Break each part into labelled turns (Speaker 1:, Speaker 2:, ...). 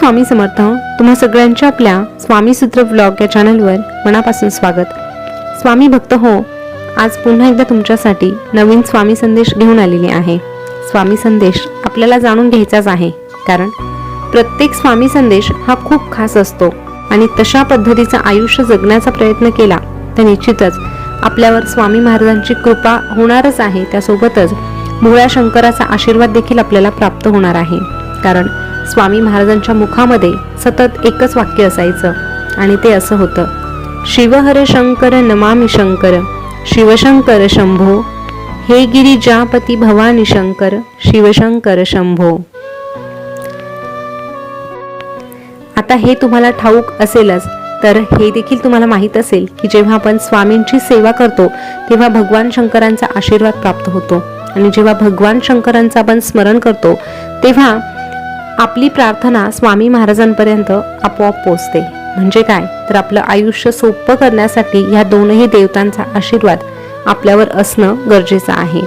Speaker 1: स्वामी समर्थ. तुम्हा सगळ्यांच्या आपल्या स्वामी सूत्र ब्लॉग या चॅनलवर मनापासून स्वागत. स्वामी भक्त हो आज पुन्हा एकदा तुमच्यासाठी नवीन स्वामी संदेश घेऊन आलेले आहे. स्वामी संदेश आपल्याला जाणून घ्यायचाच आहे. कारण प्रत्येक स्वामी संदेश हा खूप खास असतो आणि तशा पद्धतीचं आयुष्य जगण्याचा प्रयत्न केला तर निश्चितच आपल्यावर स्वामी महाराजांची कृपा होणारच आहे. त्यासोबतच भोळ्या शंकराचा आशीर्वाद देखील आपल्याला प्राप्त होणार आहे. कारण स्वामी महाराजांच्या मुखामध्ये सतत एकच वाक्य असायचं. आणि ते असं होतं. शिवहर शंकर नमामि शंकर शिवशंकर शंभो. हे गिरिजापती भवानी शंकर शिवशंकर शंभो. आता हे तुम्हाला ठाऊक असेलच तर हे देखील तुम्हाला माहीत असेल की जेव्हा आपण स्वामींची सेवा करतो तेव्हा भगवान शंकरांचा आशीर्वाद प्राप्त होतो. आणि जेव्हा भगवान शंकरांचं आपण स्मरण करतो तेव्हा आपली प्रार्थना स्वामी महाराजांपर्यंत आपोआप पोचते म्हणजे काय? तर आपलं आयुष्य सोपं करण्यासाठी ह्या दोनही देवतांचा आशीर्वाद आपल्यावर असणं गरजेचं आहे.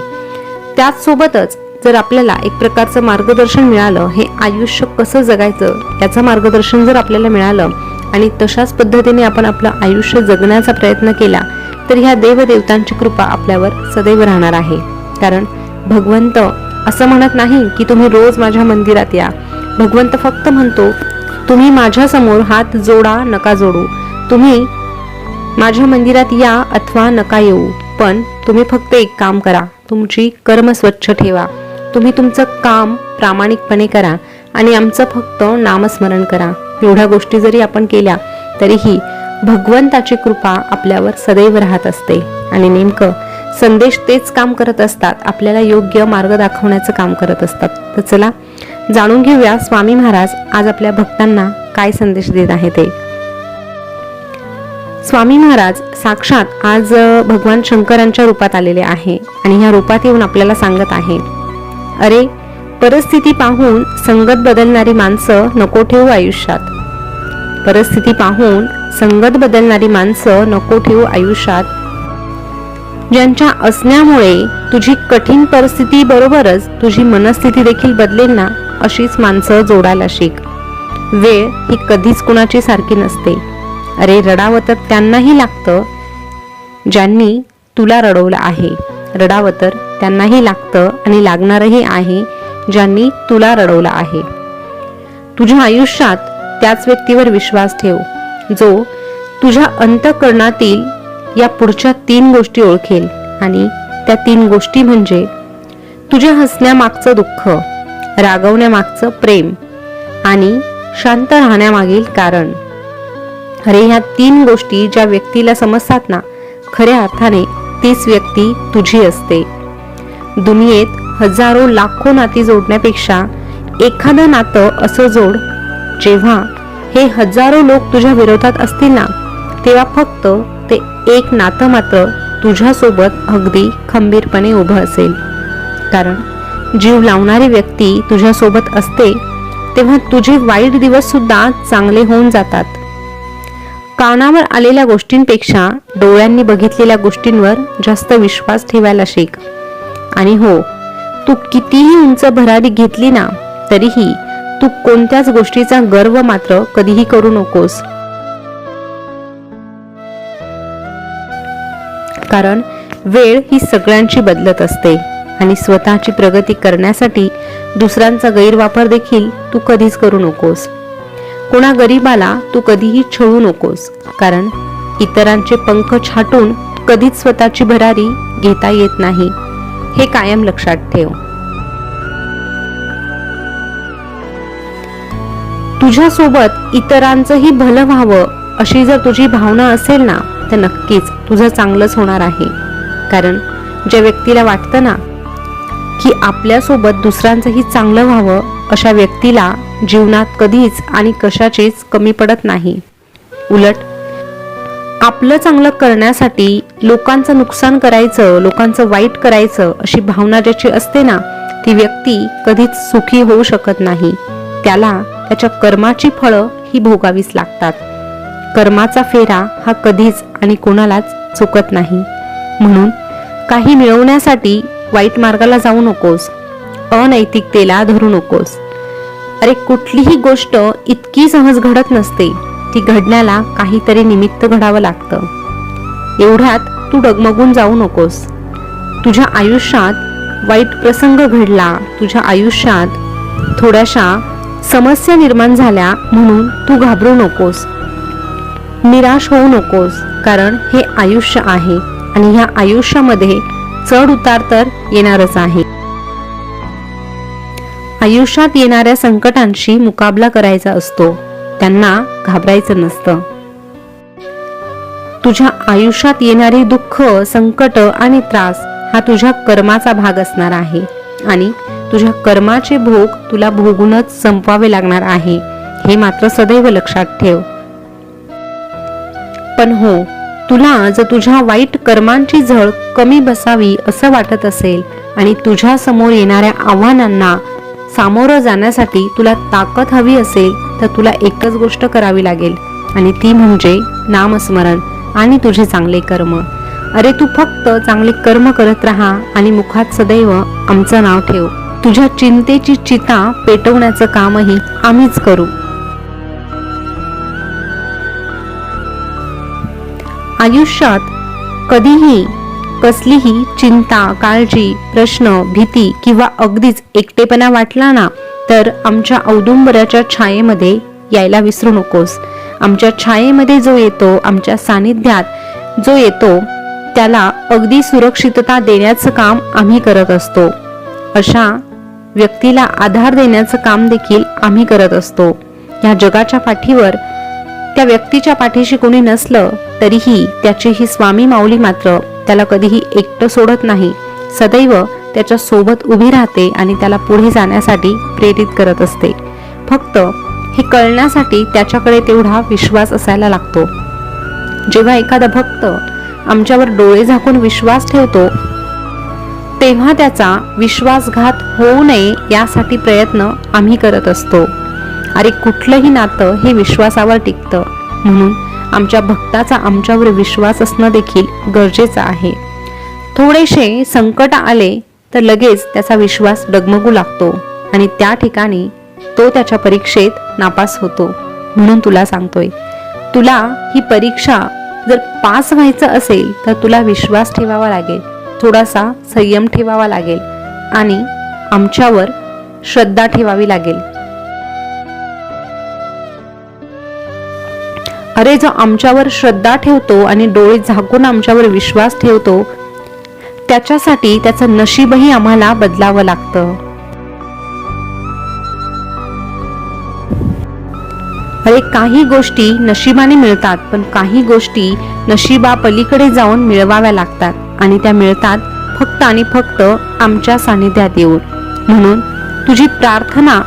Speaker 1: त्याचसोबतच जर आपल्याला एक प्रकारचं मार्गदर्शन मिळालं हे आयुष्य कसं जगायचं याचं मार्गदर्शन जर आपल्याला मिळालं आणि तशाच पद्धतीने आपण आपलं आयुष्य जगण्याचा प्रयत्न केला तर ह्या देवदेवतांची कृपा आपल्यावर सदैव राहणार आहे. कारण भगवंत असं म्हणत नाही की तुम्ही रोज माझ्या मंदिरात या. भगवंत फक्त म्हणतो तुम्ही माझ्यासमोर हात जोडा नका जोडू. तुम्ही माझ्या मंदिरात या अथवा नका येऊ. पण तुम्ही फक्त एक काम करा. तुमची कर्म स्वच्छ ठेवा. तुम्ही तुमचं काम प्रामाणिकपणे करा आणि आमचं फक्त नामस्मरण करा. एवढ्या गोष्टी जरी आपण केल्या तरीही भगवंताची कृपा आपल्यावर सदैव राहत असते. आणि नेमकं संदेश तेच काम करत असतात. आपल्याला योग्य मार्ग दाखवण्याचं काम करत असतात. तर चला जाणून घेऊया स्वामी महाराज आज आपल्या भक्तांना काय संदेश देत आहे ते. स्वामी महाराज साक्षात आज भगवान शंकरांच्या रूपात आलेले आहे आणि ह्या रूपात येऊन आपल्याला सांगत आहे अरे परिस्थिती पाहून संगत बदलणारी माणसं नको ठेवू आयुष्यात. परिस्थिती पाहून संगत बदलणारी माणसं नको ठेवू आयुष्यात. ज्यांच्या असण्यामुळे तुझी कठीण परिस्थिती बरोबरच तुझी मनस्थिती देखील बदलेल ना? अशीच माणसं जोडायला शिक. वेळ ही कधीच कुणाची सारखी नसते. अरे रडावं तर त्यांनाही लागतं ज्यांनी तुला रडवलं आहे. रडावं तर त्यांनाही लागतं आणि लागणारही आहे ज्यांनी तुला रडवलं आहे. तुझ्या आयुष्यात त्याच व्यक्तीवर विश्वास ठेव जो तुझ्या अंतकरणातील या पुढच्या तीन गोष्टी ओळखेल. आणि त्या तीन गोष्टी म्हणजे तुझ्या हसण्यामागचं दुःख. रागवण्यामागचं प्रेम आणि शांत राहण्यामागील कारण. अरे ह्या तीन गोष्टी ज्या व्यक्तीला समजतात ना खऱ्या अर्थाने तीच व्यक्ती तुझी असते. दुनियेत हजारो लाखो नाती जोडण्यापेक्षा एखादं नातं असं जोड जेव्हा हे हजारो लोक तुझ्या विरोधात असतील ना तेव्हा फक्त ते एक नातं मात्र तुझ्यासोबत अगदी खंबीरपणे उभं असेल. कारण जीव लावणारी व्यक्ती तुझ्यासोबत असते तेव्हा तुझे वाईट दिवस सुद्धा चांगले होऊन जातात. कानावर आलेल्या गोष्टींपेक्षा डोळ्यांनी बघितलेल्या गोष्टींवर जास्त विश्वास ठेवायला शिक. आणि हो तू कितीही उंच भरारी घेतली ना तरीही तू कोणत्याच गोष्टीचा गर्व मात्र कधीही करू नकोस. कारण वेळ ही सगळ्यांची बदलत असते. आणि स्वतःची प्रगती करण्यासाठी दुसऱ्यांचा गैरवापर देखील तू कधीच करू नकोस. कोणा गरीबाला तू कधीही छळू नकोस कारण इतरांचे पंख छाटून कधीच स्वतःची भरारी घेता येत नाही. हे कायम लक्षात ठेव. तुझ्यासोबत इतरांचंही भलं व्हावं अशी जर तुझी भावना असेल ना तर नक्कीच तुझं चांगलंच होणार आहे. कारण ज्या व्यक्तीला वाटतं ना की आपल्यासोबत दुसऱ्यांचंही चांगलं व्हावं अशा व्यक्तीला जीवनात कधीच आणि कशाचीच कमी पडत नाही. उलट आपलं चांगलं करण्यासाठी लोकांचं नुकसान करायचं लोकांचं वाईट करायचं अशी भावना ज्याची असते ना ती व्यक्ती कधीच सुखी होऊ शकत नाही. त्याला त्याच्या कर्माची फळं ही भोगावीच लागतात. कर्माचा फेरा हा कधीच आणि कोणालाच चुकत नाही. म्हणून काही मिळवण्यासाठी वाईट मार्गाला जाऊ नकोस. अनैतिकतेला धरू नकोस. अरे कुठलीही गोष्ट इतकी सहज घडत नसते. ती घडण्याला काहीतरी निमित्त घडावं लागतं. एवढ्यात तू डगमगून जाऊ नकोस. तुझ्या आयुष्यात वाईट प्रसंग घडला. तुझ्या आयुष्यात थोड्याशा समस्या निर्माण झाल्या म्हणून तू घाबरू नकोस. निराश होऊ नकोस कारण हे आयुष्य आहे आणि ह्या आयुष्यामध्ये चढ उतार तर येणारच आहे. आयुष्यात येणाऱ्या संकटांशी मुकाबला करायचा असतो. त्यांना घाबरायचं नसतं. तुझ्या आयुष्यात येणारे दुःख संकट आणि त्रास हा तुझ्या कर्माचा भाग असणार आहे. आणि तुझ्या कर्माचे भोग तुला भोगूनच संपवावे लागणार आहे. हे मात्र सदैव लक्षात ठेव. पण हो तुला जर तुझ्या वाईट कर्मांची झळ कमी बसावी असं वाटत असेल आणि तुझ्या समोर येणाऱ्या आव्हानांना सामोरं जाण्यासाठी तुला ताकद हवी असेल तर तुला एकच गोष्ट करावी लागेल आणि ती म्हणजे नामस्मरण आणि तुझे चांगले कर्म. अरे तू फक्त चांगले कर्म करत राहा आणि मुखात सदैव आमचं नाव ठेव. तुझ्या चिंतेची चिता पेटवण्याचं कामही आम्हीच करू. आयुष्यात कधीही कसलीही चिंता काळजी प्रश्न भीती किंवा अगदीच एकटेपणा वाटला ना तर आमच्या औदुंबराच्या छायेमध्ये यायला विसरू नकोस. आमच्या छायेमध्ये जो येतो आमच्या सानिध्यात जो येतो त्याला अगदी सुरक्षितता देण्याचं काम आम्ही करत असतो. अशा व्यक्तीला आधार देण्याचं काम देखील आम्ही करत असतो. या जगाच्या पाठीवर त्या व्यक्तीच्या पाठीशी कोणी नसलं तरीही त्याची ही स्वामी माऊली मात्र त्याला कधीही एकटं सोडत नाही. सदैव त्याच्या सोबत उभी राहते आणि त्याला पुढे जाण्यासाठी प्रेरित करत असते. फक्त हे कळण्यासाठी त्याच्याकडे तेवढा विश्वास असायला लागतो. जेव्हा एखादा भक्त आमच्यावर डोळे झाकून विश्वास ठेवतो तेव्हा त्याचा विश्वासघात होऊ नये यासाठी प्रयत्न आम्ही करत असतो. अरे कुठलंही नातं हे विश्वासावर टिकतं. म्हणून आमच्या भक्ताचा आमच्यावर विश्वास असणं देखील गरजेचं आहे. थोडेसे संकट आले तर लगेच त्याचा विश्वास डगमगू लागतो आणि त्या ठिकाणी तो त्याच्या परीक्षेत नापास होतो. म्हणून तुला सांगतोय तुला ही परीक्षा जर पास व्हायचं असेल तर तुला विश्वास ठेवावा लागेल थोडासा संयम ठेवावा लागेल आणि आमच्यावर श्रद्धा ठेवावी लागेल. अरे जो आमच्यावर श्रद्धा ठेवतो आणि डोळे झाकून आमच्यावर विश्वास ठेवतो त्याच्यासाठी त्याचं नशीबही आम्हाला बदलावं लागतं. अरे काही गोष्टी नशिबाने मिळतात पण काही गोष्टी नशिबा पलीकडे जाऊन मिळवाव्या लागतात आणि त्या मिळतात फक्त आणि फक्त आमच्या सानिध्यात येऊन म्हणून तुझी प्रार्थना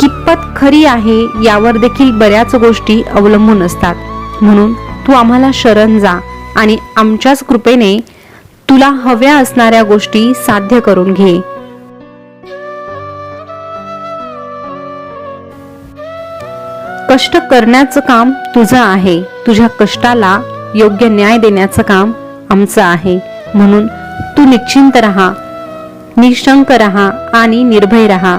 Speaker 1: कितपत खरी आहे यावर देखील बऱ्याच गोष्टी अवलंबून असतात. म्हणून तू आम्हाला शरण जा आणि आमच्याच कृपेने तुला हव्या असणाऱ्या गोष्टी साध्य करून घे. कष्ट करण्याचं काम तुझं आहे. तुझ्या कष्टाला योग्य न्याय देण्याचं काम आमचं आहे. म्हणून तू निश्चिंत राहा निशंक राहा आणि निर्भय राहा.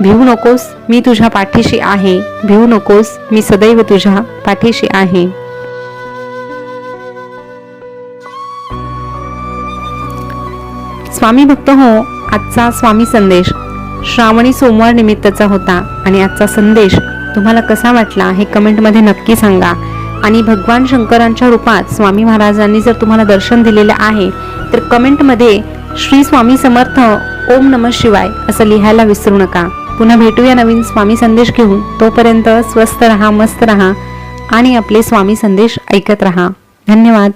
Speaker 1: भिवू नकोस मी तुझ्या पाठीशी आहे. भिवू नकोस मी सदैव तुझ्या पाठीशी आहे. स्वामी भक्त हो आजचा स्वामी संदेश. श्रावणी सोमवार निमित्तचा होता आणि आजचा संदेश तुम्हाला कसा वाटला हे कमेंटमध्ये नक्की सांगा. आणि भगवान शंकरांच्या रूपात स्वामी महाराजांनी जर तुम्हाला दर्शन दिलेलं आहे तर कमेंटमध्ये श्री स्वामी समर्थ ओम नम शिवाय असं लिहायला विसरू नका. पुन्हा भेटूया नवीन स्वामी संदेश घेऊन. तोपर्यंत स्वस्त रहा मस्त रहा आणि आपले स्वामी संदेश ऐकत रहा. धन्यवाद.